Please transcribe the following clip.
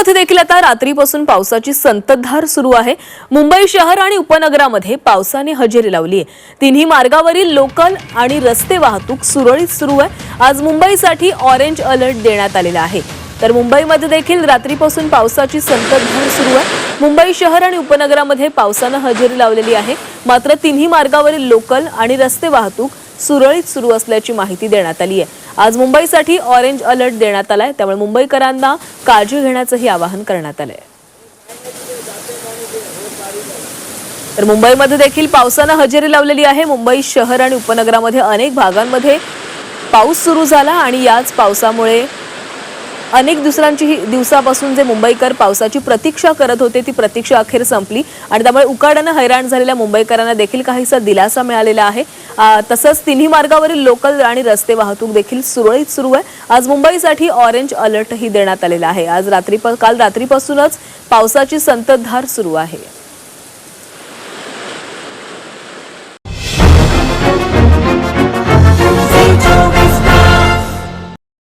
मुंबईमध्ये देखील आता रात्रीपासून पावसाची संततधार सुरू आहे. मुंबई शहर आणि उपनगरामध्ये पावसाने हजेरी लावली आहे. तिन्ही मार्गावरील लोकल आणि रस्ते वाहतूक सुरळीत सुरू आहे. आज मुंबईसाठी ऑरेंज अलर्ट देण्यात आलेला आहे. तर मुंबईमध्ये देखील रात्रीपासून पावसाची संततधार सुरू आहे. मुंबई शहर आणि उपनगरामध्ये पावसानं हजेरी लावलेली आहे. मात्र तिन्ही मार्गावरील लोकल आणि रस्ते वाहतूक सुरळीत सुरू असल्याची माहिती देण्यात आली आहे. आज मुंबईसाठी ऑरेंज अलर्ट देण्यात आलाय. त्यामुळे मुंबईकरांना काळजी घेण्याचंही आवाहन करण्यात आलंय. तर मुंबईमध्ये देखील पावसानं हजेरी लावलेली आहे. मुंबई शहर आणि उपनगरामध्ये अनेक भागांमध्ये पाऊस सुरू झाला आणि याच पावसामुळे अनेक दुसऱ्यांची दिवसापासून जे मुंबईकर पावसाची प्रतीक्षा करत होते ती प्रतीक्षा अखेर संपली. आणि त्यामुळे उकाड्यानं हैराण झालेल्या मुंबईकरांना देखील काहीसा दिलासा मिळालेला आहे. तसंच तिन्ही मार्गावरील लोकल आणि रस्ते वाहतूक देखील सुरळीत सुरू आहे. आज मुंबईसाठी ऑरेंज अलर्टही देण्यात आलेला आहे. आज रात्री काल रात्रीपासूनच पावसाची संततधार सुरू आहे.